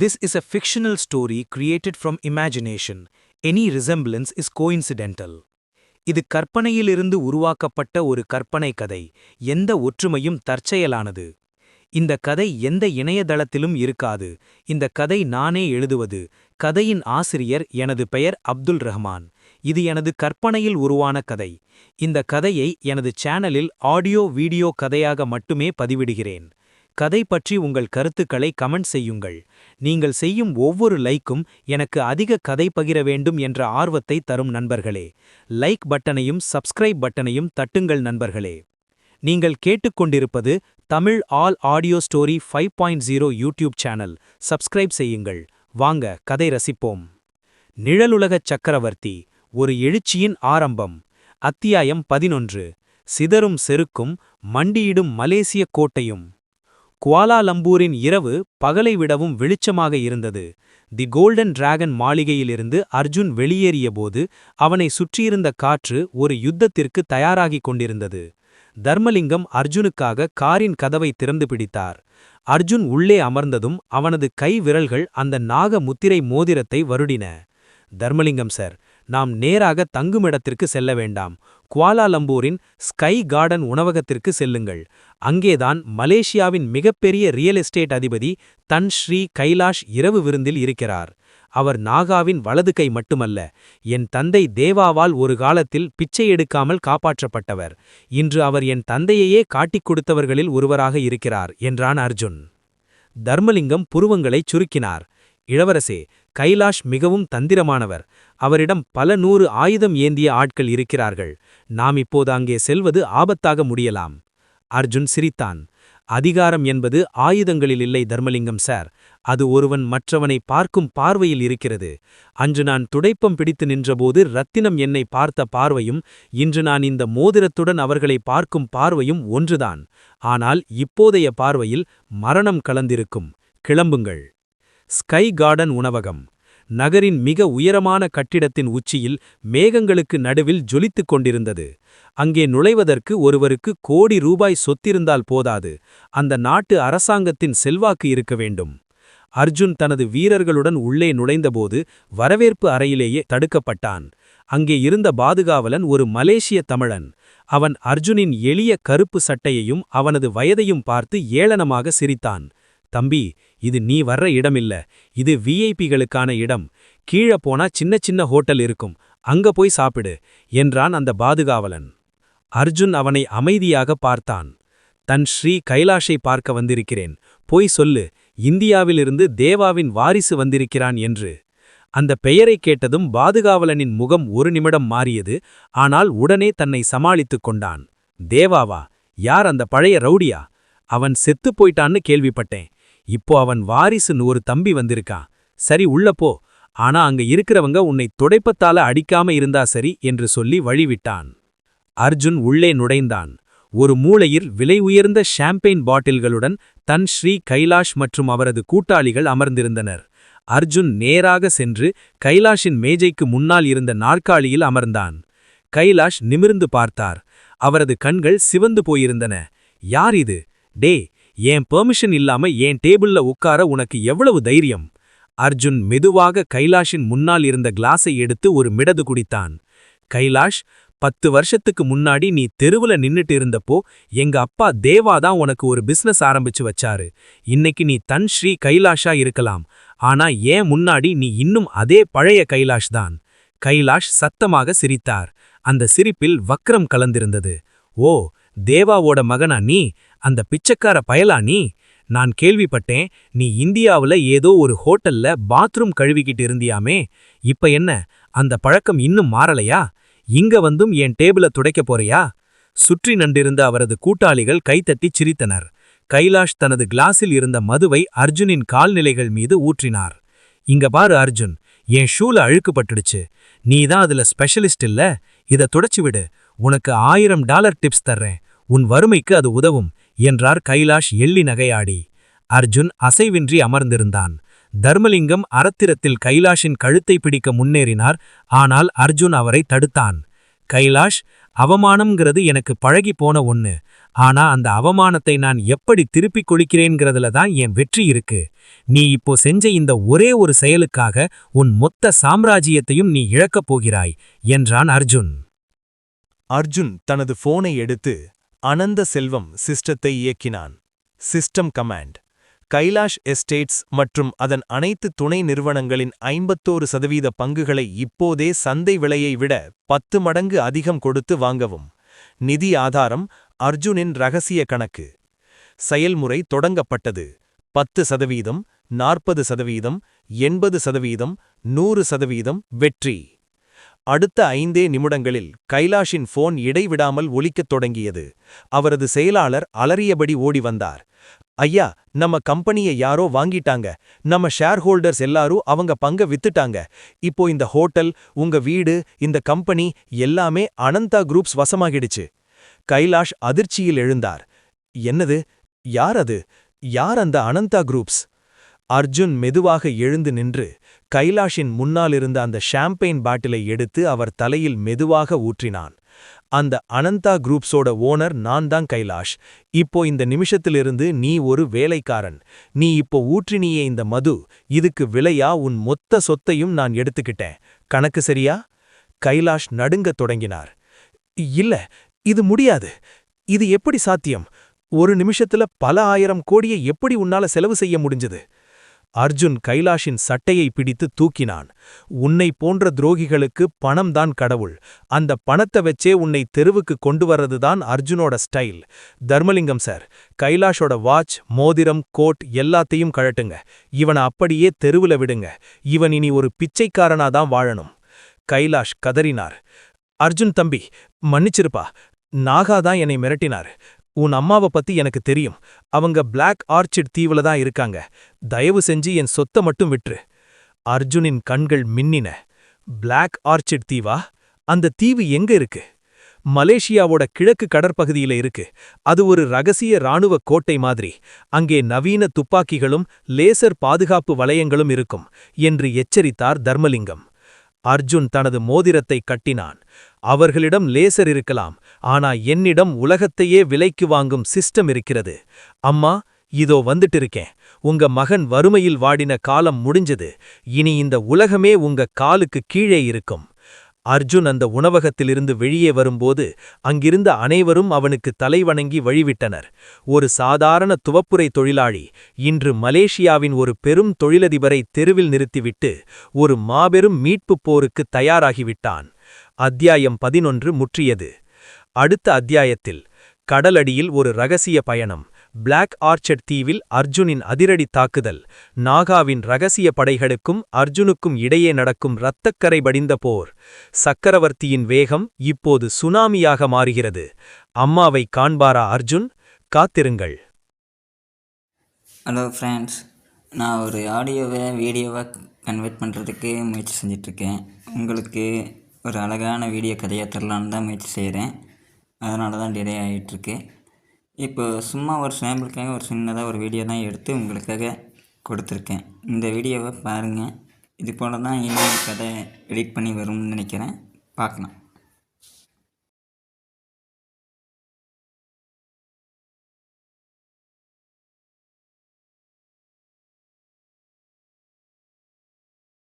This is a fictional story created from imagination. Any resemblance is coincidental. இது கற்பனையிலிருந்து உருவாக்கப்பட்ட ஒரு கற்பனை கதை. எந்த ஒற்றுமையும் தற்செயலானது. இந்த கதை எந்த இணையதளத்திலும் இருக்காது. இந்த கதை நானே எழுதுவது. கதையின் ஆசிரியர் எனது பெயர் அப்துல் ரஹ்மான். இது எனது கற்பனையில் உருவான கதை. இந்த கதையை எனது சேனலில் ஆடியோ வீடியோ கதையாக மட்டுமே பதிவிடுகிறேன். கதை பற்றி உங்கள் கருத்துக்களை கமெண்ட் செய்யுங்கள். நீங்கள் செய்யும் ஒவ்வொரு லைக்கும் எனக்கு அதிக கதை பகிர வேண்டும் என்ற ஆர்வத்தை தரும் நண்பர்களே. லைக் பட்டனையும் சப்ஸ்கிரைப் பட்டனையும் தட்டுங்கள் நண்பர்களே. நீங்கள் கேட்டுக்கொண்டிருப்பது Tamil all audio story five point zero YouTube channel. Subscribe செய்யுங்கள். வாங்க கதை ரசிப்போம். நிழலுலகச் சக்கரவர்த்தி ஒரு எழுச்சியின் ஆரம்பம். அத்தியாயம் பதினொன்று. சிதறும் செருக்கும் மண்டியிடும் மலேசிய கோட்டையும். குவாலாலம்பூரின் இரவு பகலை விடவும் வெளிச்சமாக இருந்தது. தி கோல்டன் டிராகன் மாளிகையிலிருந்து அர்ஜுன் வெளியேறியபோது அவனை சுற்றியிருந்த காற்று ஒரு யுத்தத்திற்கு தயாராகிக் கொண்டிருந்தது. தர்மலிங்கம் அர்ஜுனுக்காக காரின் கதவை திறந்து பிடித்தார். அர்ஜுன் உள்ளே அமர்ந்ததும் அவனது கை விரல்கள் அந்த நாக முத்திரை மோதிரத்தை வருடின. தர்மலிங்கம் சார் நாம் நேராக தங்குமிடத்திற்கு செல்ல வேண்டாம். குவாலாலம்பூரின் ஸ்கை கார்டன் உணவகத்திற்கு செல்லுங்கள். அங்கேதான் மலேசியாவின் மிகப்பெரிய ரியல் எஸ்டேட் அதிபதி தன் ஸ்ரீ கைலாஷ் இரவு விருந்தில் இருக்கிறார். அவர் நாகாவின் வலது கை மட்டுமல்ல என் தந்தை தேவாவால் ஒரு காலத்தில் பிச்சை எடுக்காமல் காப்பாற்றப்பட்டவர். இன்று அவர் என் தந்தையையே காட்டிக் கொடுத்தவர்களில் ஒருவராக இருக்கிறார் என்றான் அர்ஜுன். தர்மலிங்கம் புருவங்களைச் சுருக்கினார். இளவரசே கைலாஷ் மிகவும் தந்திரமானவர். அவரிடம் பல நூறு ஆயுதம் ஏந்திய ஆட்கள் இருக்கிறார்கள். நாம் இப்போது அங்கே செல்வது ஆபத்தாக முடியலாம். அர்ஜுன் சிரித்தான். அதிகாரம் என்பது ஆயுதங்களில் இல்லை தர்மலிங்கம் சார். அது ஒருவன் மற்றவனை பார்க்கும் பார்வையில் இருக்கிறது. அன்று நான் துடைப்பம் பிடித்து நின்றபோது ரத்தினம் என்னை பார்த்த பார்வையும் இன்று நான் இந்த மோதிரத்துடன் அவர்களை பார்க்கும் பார்வையும் ஒன்றுதான். ஆனால் இப்போதைய பார்வையில் மரணம் கலந்திருக்கும். கிளம்புங்கள். ஸ்கை கார்டன் உணவகம். நகரின் மிக உயரமான கட்டிடத்தின் உச்சியில் மேகங்களுக்கு நடுவில் ஜொலித்துக் கொண்டிருந்தது. அங்கே நுழைவதற்கு ஒருவருக்கு கோடி ரூபாய் சொத்திருந்தால் போதாது. அந்த நாட்டு அரசாங்கத்தின் செல்வாக்கு இருக்க வேண்டும். அர்ஜுன் தனது வீரர்களுடன் உள்ளே நுழைந்தபோது வரவேற்பு அறையிலேயே தடுக்கப்பட்டான். அங்கே இருந்த பாதுகாவலன் ஒரு மலேசிய தமிழன். அவன் அர்ஜுனின் எளிய கருப்பு சட்டையையும் அவனது வயதையும் பார்த்து ஏளனமாக சிரித்தான். தம்பி இது நீ வர்ற இடமில்ல. இது விஐபிகளுக்கான இடம். கீழ போனா சின்ன சின்ன ஹோட்டல் இருக்கும். அங்க போய் சாப்பிடு என்றான் அந்த பாதுகாவலன். அர்ஜுன் அவனை அமைதியாக பார்த்தான். தன் ஸ்ரீ கைலாஷை பார்க்க வந்திருக்கிறேன். போய் சொல்லு. இந்தியாவிலிருந்து தேவாவின் வாரிசு வந்திருக்கிறான் என்று. அந்த பெயரை கேட்டதும் பாதுகாவலனின் முகம் ஒரு நிமிடம் மாறியது. ஆனால் உடனே தன்னை சமாளித்துக் கொண்டான். தேவாவா? யார் அந்த பழைய ரவுடியா? அவன் செத்துப் போயிட்டான்னு கேள்விப்பட்டேன். இப்போ அவன் வாரிசுன்னு ஒரு தம்பி வந்திருக்கான். சரி உள்ள போ. ஆனா அங்க இருக்கிறவங்க உன்னை துடைப்பத்தால அடிக்காம இருந்தா சரி என்று சொல்லி வழிவிட்டான். அர்ஜுன் உள்ளே நுழைந்தான். ஒரு மூளையில் விலை உயர்ந்த ஷாம்பெயின் பாட்டில்களுடன் தன் ஸ்ரீ கைலாஷ் மற்றும் அவரது கூட்டாளிகள் அமர்ந்திருந்தனர். அர்ஜுன் நேராக சென்று கைலாஷின் மேஜைக்கு முன்னால் இருந்த நாற்காலியில் அமர்ந்தான். கைலாஷ் நிமிர்ந்து பார்த்தார். அவரது கண்கள் சிவந்து போயிருந்தன. யார் இது? டே என் பெர்மிஷன் இல்லாம என் டேபிள்ல உட்கார உனக்கு எவ்வளவு தைரியம்? அர்ஜுன் மெதுவாக கைலாஷின் முன்னால் இருந்த கிளாஸை எடுத்து ஒரு மிடது குடித்தான். கைலாஷ் பத்து வருஷத்துக்கு முன்னாடி நீ தெருவுல நின்னுட்டு இருந்தப்போ எங்க அப்பா தேவாதான் உனக்கு ஒரு பிசினஸ் ஆரம்பிச்சு வச்சாரு. இன்னைக்கு நீ தன் ஸ்ரீ கைலாஷா இருக்கலாம். ஆனா ஏன் முன்னாடி நீ இன்னும் அதே பழைய கைலாஷ் தான்? கைலாஷ் சத்தமாக சிரித்தார். அந்த சிரிப்பில் வக்ரம் கலந்திருந்தது. ஓ தேவாவோட மகனா நீ? அந்த பிச்சைக்கார பயலா நீ நான் கேள்விப்பட்டேன் நீ இந்தியாவுல ஏதோ ஒரு ஹோட்டல்ல பாத்ரூம் கழுவிக்கிட்டு இருந்தியாமே இப்ப என்ன அந்த பழக்கம் இன்னும் மாறலையா? இங்க வந்தும் என் டேபிள துடைக்க போறியா? சுற்றி நண்டிருந்த அவரது கூட்டாளிகள் கைத்தட்டி சிரித்தனர். கைலாஷ் தனது கிளாஸில் இருந்த மதுவை அர்ஜுனின் கால்நிலைகள் மீது ஊற்றினார். இங்க பாரு அர்ஜுன் என் ஷூல அழுக்குப்பட்டுடுச்சு. நீ தான் அதுல ஸ்பெஷலிஸ்ட் இல்ல? இத துடைச்சு விடு. உனக்கு ஆயிரம் டாலர் டிப்ஸ் தர்றேன். உன் வறுமைக்கு அது உதவும் என்றார் கைலாஷ் எள்ளி நகையாடி. அர்ஜுன் அசைவின்றி அமர்ந்திருந்தான். தர்மலிங்கம் அறத்திரத்தில் கைலாஷின் கழுத்தை பிடிக்க முன்னேறினார் ஆனால் அர்ஜுன் அவரை தடுத்தான். கைலாஷ் அவமானம்ங்கிறது எனக்கு பழகி போன ஒண்ணு ஆனா அந்த அவமானத்தை நான் எப்படி திருப்பிக் கொளிக்கிறேன்கிறதுல தான் என் வெற்றி இருக்கு. நீ இப்போ செஞ்ச இந்த ஒரே ஒரு செயலுக்காக உன் மொத்த சாம்ராஜ்யத்தையும் நீ இழக்கப் போகிறாய் என்றான் அர்ஜுன். அர்ஜுன் தனது போனை எடுத்து அனந்த செல்வம் சிஸ்டத்தை இயக்கினான். System command. கைலாஷ் எஸ்டேட்ஸ் மற்றும் அதன் அனைத்து துணை நிறுவனங்களின் ஐம்பத்தோரு சதவீத பங்குகளை இப்போதே சந்தை விலையை விட பத்து மடங்கு அதிகம் கொடுத்து வாங்கவும். நிதி ஆதாரம் அர்ஜுனின் ரகசிய கணக்கு. செயல்முறை தொடங்கப்பட்டது. பத்து சதவீதம் நாற்பது சதவீதம் எண்பது சதவீதம் நூறு சதவீதம் வெற்றி. அடுத்த ஐந்தே நிமிடங்களில் கைலாஷின் போன் இடைவிடாமல் ஒலிக்கத் தொடங்கியது. அவரது செயலாளர் அலறியபடி ஓடி வந்தார். ஐயா நம்ம கம்பெனிய யாரோ வாங்கிட்டாங்க. நம்ம ஷேர் ஹோல்டர்ஸ் எல்லாரும் அவங்க பங்க வித்துட்டாங்க. இப்போ இந்த ஹோட்டல் உங்க வீடு இந்த கம்பெனி எல்லாமே அனந்தா குரூப்ஸ் வசமாகிடுச்சு. கைலாஷ் அதிர்ச்சியில் எழுந்தார். என்னது? யார் அது? யார் அந்த அனந்தா குரூப்ஸ்? அர்ஜுன் மெதுவாக எழுந்து நின்று கைலாஷின் முன்னாலிருந்த அந்த ஷாம்பெயின் பாட்டிலை எடுத்து அவர் தலையில் மெதுவாக ஊற்றினான். அந்த அனந்தா குரூப்ஸோட ஓனர் நான் தான் கைலாஷ். இப்போ இந்த நிமிஷத்திலிருந்து நீ ஒரு வேலைக்காரன். நீ இப்போ ஊற்றினியே இந்த மது. இதுக்கு விலையா உன் மொத்த சொத்தையும் நான் எடுத்துக்கிட்டேன். கணக்கு சரியா? கைலாஷ் நடுங்கத் தொடங்கினார். இல்ல இது முடியாது. இது எப்படி சாத்தியம்? ஒரு நிமிஷத்துல பல ஆயிரம் கோடியை எப்படி உன்னால செலவு செய்ய முடிஞ்சது? அர்ஜுன் கைலாஷின் சட்டையை பிடித்து தூக்கினான். உன்னை போன்ற துரோகிகளுக்கு பணம்தான் கடவுள். அந்த பணத்தை வச்சே உன்னை தெருவுக்கு கொண்டு வர்றதுதான் அர்ஜுனோட ஸ்டைல். தர்மலிங்கம் சார் கைலாஷோட வாட்ச் மோதிரம் கோட் எல்லாத்தையும் கழட்டுங்க. இவனை அப்படியே தெருவுல விடுங்க. இவன் இனி ஒரு பிச்சைக்காரனாதான் வாழணும். கைலாஷ் கதறினார். அர்ஜுன் தம்பி மன்னிச்சிருப்பா. நாகாதான் என்னை மிரட்டினார். உன் அம்மாவை பத்தி எனக்கு தெரியும். அவங்க பிளாக் ஆர்ச்சிட் தீவுல தான் இருக்காங்க. தயவு செஞ்சு என் சொத்தை மட்டும் விட்டுரு. அர்ஜுனின் கண்கள் மின்னின. பிளாக் ஆர்ச்சிட் தீவா? அந்த தீவு எங்க இருக்கு? மலேசியாவோட கிழக்கு கடற்பகுதியில இருக்கு. அது ஒரு ரகசிய ராணுவ கோட்டை மாதிரி. அங்கே நவீன துப்பாக்கிகளும் லேசர் பாதுகாப்பு வளையங்களும் இருக்கும் என்று எச்சரித்தார் தர்மலிங்கம். அர்ஜுன் தனது மோதிரத்தை கட்டினான். அவர்களிடம் லேசர் இருக்கலாம் ஆனா என்னிடம் உலகத்தையே விலைக்கு வாங்கும் சிஸ்டம் இருக்கிறது. அம்மா இதோ வந்துட்டு இருக்கேன் உங்க மகன் வறுமையில் வாடின காலம் முடிஞ்சது. இனி இந்த உலகமே உங்க காலுக்கு கீழே இருக்கும். அர்ஜுன் அந்த உணவகத்திலிருந்து வெளியே வரும்போது அங்கிருந்த அனைவரும் அவனுக்கு தலைவணங்கி வழிவிட்டனர். ஒரு சாதாரண துவப்புரை தொழிலாளி இன்று மலேசியாவின் ஒரு பெரும் தொழிலதிபரை தெருவில் நிறுத்திவிட்டு ஒரு மாபெரும் மீட்புப் போருக்கு தயாராகிவிட்டான். அத்தியாயம் பதினொன்று முற்றியது. அடுத்த அத்தியாயத்தில் கடலடியில் ஒரு ரகசிய பயணம். பிளாக் ஆர்ச்சர்ட் தீவில் அர்ஜுனின் அதிரடி தாக்குதல். நாகாவின் ரகசிய படைகளுக்கும் அர்ஜுனுக்கும் இடையே நடக்கும் இரத்தக்கரை படிந்த போர். சக்கரவர்த்தியின் வேகம் இப்போது சுனாமியாக மாறுகிறது. அம்மாவை காண்பாரா அர்ஜுன்? காத்திருங்கள். ஹலோ ஃப்ரெண்ட்ஸ் நான் ஒரு ஆடியோவை வீடியோவாக கன்வெர்ட் பண்ணுறதுக்கு முயற்சி செஞ்சிட்ருக்கேன். உங்களுக்கு ஒரு அழகான வீடியோ கதையாக தரலான்னு தான் முயற்சி செய்கிறேன் அதனால தான் டிலே ஆகிட்டுருக்கு இப்போ சும்மா ஒரு சாம்பிளுக்காக ஒரு சின்னதாக ஒரு வீடியோ தான் எடுத்து உங்களுக்காக கொடுத்துருக்கேன். இந்த வீடியோவை பாருங்கள் இது போல் தான் இன்னும் கதை எடிட் பண்ணி வரும்னு நினைக்கிறேன். பார்க்கலாம்.